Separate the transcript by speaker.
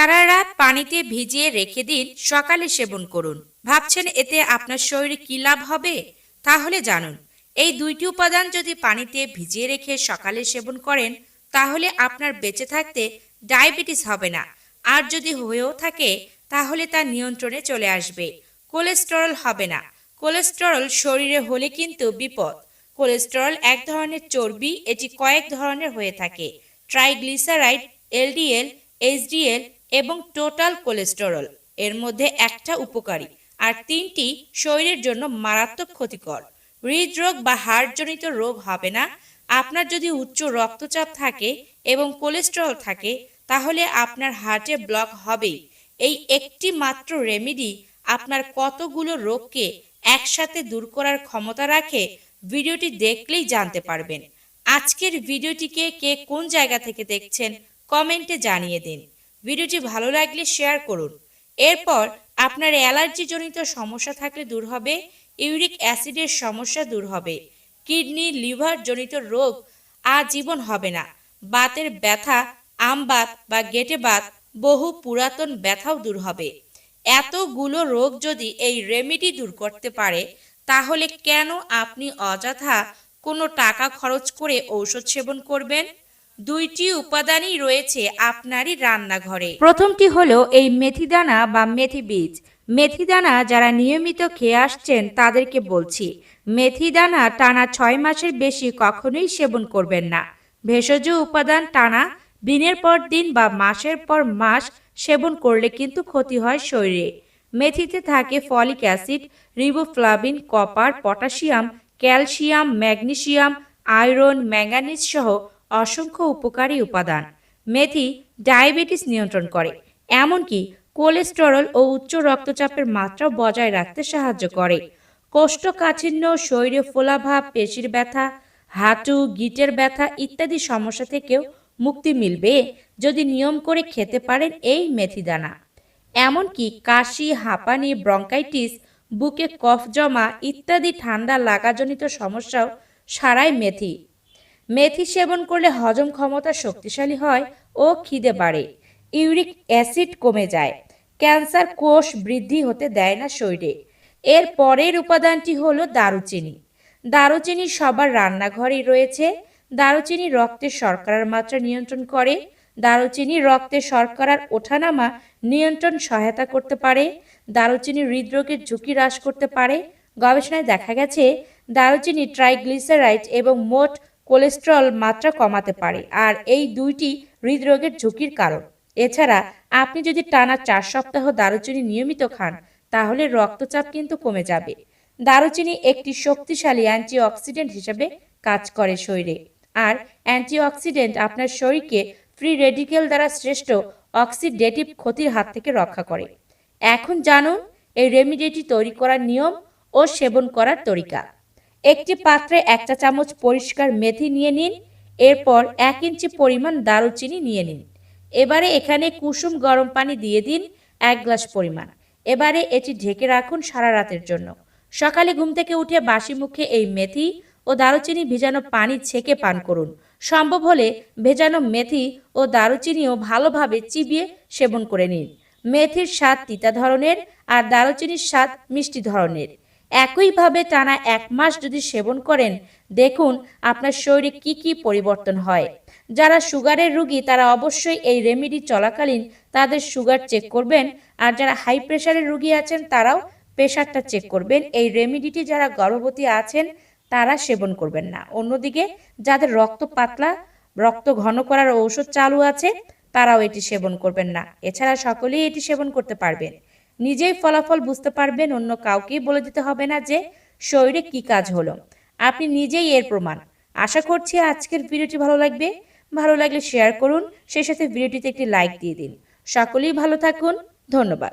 Speaker 1: সারা রাত পানিতে ভিজিয়ে রেখে দিন, সকালে সেবন করুন। ভাবছেন এতে আপনার শরীরে কি লাভ হবে? তাহলে জানুন। এই দুইটি উপাদান যদি পানিতে ভিজিয়ে রেখে সকালে সেবন করেন, তাহলে আপনার বেঁচে থাকতে ডায়াবেটিস হবে না। আর যদি হয়েও থাকে, তাহলে তা নিয়ন্ত্রণে চলে আসবে। কোলেস্টেরল হবে না। কোলেস্টেরল শরীরে হলে কিন্তু বিপদ। কোলেস্টেরল এক ধরনের চর্বি, এটি কয়েক ধরনের হয়ে থাকে। ট্রাইগ্লিসারাইড, এলডিএল, এইচডিএল এবং টোটাল কোলেস্টেরল, এর মধ্যে একটা উপকারী, আর তিনটি শরীরের জন্য মারাত্মক ক্ষতিকর। হৃদরোগ বা হার্টজনিত রোগ হবে না। আপনার যদি উচ্চ রক্তচাপ থাকে এবং কোলেস্টেরল থাকে, তাহলে আপনার হার্টে ব্লক হবেই। এই একটি মাত্র রেমেডি আপনার কতগুলো রোগকে একসাথে দূর করার ক্ষমতা রাখে, ভিডিওটি দেখলেই জানতে পারবেন। আজকের ভিডিওটিকে কে কোন জায়গা থেকে দেখছেন, কমেন্টে জানিয়ে দিন। ভিডিওটি ভালো লাগলে শেয়ার করুন। এরপর আপনার অ্যালার্জিজনিত সমস্যা থাকলে দূর হবে, ইউরিক অ্যাসিডের সমস্যা দূর হবে, কিডনি, লিভার জনিত রোগ আজীবন হবে না। বাতের ব্যথা আমবাত বা গেটে বাত, বহু পুরাতন ব্যথাও দূর হবে। এতগুলো রোগ যদি এই রেমেডি দূর করতে পারে, তাহলে কেন আপনি অযথা কোনো টাকা খরচ করে ঔষধ সেবন করবেন? দুইটি উপাদানই রয়েছে আপনারই রান্নাঘরে। প্রথমটি হলো এই মেথিদানা বা মেথি বীজ। মেথিদানা যারা নিয়মিত খেয়ে আসছেন তাদেরকে বলছি মেথিদানা টানা ছয় মাসের বেশি কখনোই সেবন করবেন না। ভেষজ উপাদান টানা দিনের পর দিন বা মাসের পর মাস সেবন করলে কিন্তু ক্ষতি হয় শরীরে। মেথিতে থাকে folic acid, riboflavin, copper, potassium, calcium, magnesium, iron, manganese সহ অসংখ্য উপকারী উপাদান। মেথি ডায়াবেটিস নিয়ন্ত্রণ করে, এমনকি কোলেস্টেরল ও উচ্চ রক্তচাপের মাত্রা বজায় রাখতে সাহায্য করে। কোষ্ঠকাঠিন্য, শরীরে ফোলাভাব, পেশির ব্যথা, হাঁটু, গিটের ব্যথা ইত্যাদি সমস্যা থেকেও মুক্তি মিলবে যদি নিয়ম করে খেতে পারেন এই মেথি দানা। এমনকি কাশি, হাঁপানি, ব্রঙ্কাইটিস, বুকে কফ জমা ইত্যাদি ঠান্ডা লাগাজনিত সমস্যাও সারায় মেথি। মেথি সেবন করলে হজম ক্ষমতা শক্তিশালী হয় ও খিদে বাড়ে। ইউরিক অ্যাসিড কমে যায়। ক্যান্সার কোষ বৃদ্ধি হতে দেয় না শরীরে। এর পরের উপাদানটি হলো দারুচিনি। দারুচিনি সবার রান্নাঘরেই রয়েছে। দারুচিনি রক্তে শর্করার মাত্রা নিয়ন্ত্রণ করে। দারুচিনি রক্তে শর্করার ওঠানামা নিয়ন্ত্রণ সহায়তা করতে পারে। দারুচিনি হৃদরোগের ঝুঁকি হ্রাস করতে পারে। গবেষণায় দেখা গেছে, দারুচিনি ট্রাইগ্লিসারাইড এবং মোট কোলেস্টেরল মাত্রা কমাতে পারে, আর এই দুইটি হৃদরোগের ঝুঁকির কারণ। এছাড়া, আপনি যদি টানা চার সপ্তাহ দারুচিনি নিয়মিত খান, তাহলে রক্তচাপ কিন্তু কমে যাবে। দারুচিনি একটি শক্তিশালী অ্যান্টিঅক্সিডেন্ট হিসেবে কাজ করে শরীরে, আর অ্যান্টিঅক্সিডেন্ট আপনার শরীরকে ফ্রি রেডিকেল দ্বারা শ্রেষ্ঠ অক্সিডেটিভ ক্ষতির হাত থেকে রক্ষা করে। এখন জানুন, এই রেমিডিটি তৈরি করার নিয়ম ও সেবন করার তরিকা। একটি পাত্রে একটা চামচ পরিষ্কার মেথি নিয়ে নিন, এরপর এক ইঞ্চি পরিমাণ দারুচিনি নিয়ে নিন। এবারে এখানে কুসুম গরম পানি দিয়ে দিন এক গ্লাস পরিমাণ। এবারে এটি ঢেকে রাখুন সারা রাতের জন্য। সকালে ঘুম থেকে উঠে বাসি মুখে এই মেথি ও দারুচিনি ভেজানো পানি ছেঁকে পান করুন। সম্ভব হলে ভেজানো মেথি ও দারুচিনিও ভালোভাবে চিবিয়ে সেবন করে নিন। মেথির স্বাদ তিতা ধরনের আর দারুচিনির স্বাদ মিষ্টি ধরনের। একইভাবে টানা এক মাস যদি সেবন করেন, দেখুন আপনার শরীরে কি কি পরিবর্তন হয়। যারা সুগারের রুগী, তারা অবশ্যই এই রেমেডি চলাকালীন তাদের সুগার চেক করবেন। আর যারা হাই প্রেশারের রুগী আছেন, তারাও প্রেশারটা চেক করবেন। এই রেমেডিটি যারা গর্ভবতী আছেন, তারা সেবন করবেন না। অন্যদিকে যাদের রক্ত পাতলা, রক্ত ঘন করার ঔষধ চালু আছে, তারাও এটি সেবন করবেন না। এছাড়া সকলেই এটি সেবন করতে পারবেন। নিজেই ফলাফল বুঝতে পারবেন, অন্য কাউকেই বলে দিতে হবে না যে শরীরে কি কাজ হলো। আপনি নিজেই এর প্রমাণ। আশা করছি আজকের ভিডিওটি ভালো লাগবে। ভালো লাগলে শেয়ার করুন। সেই সাথে ভিডিওটিতে একটি লাইক দিয়ে দিন। সকলেই ভালো থাকুন। ধন্যবাদ।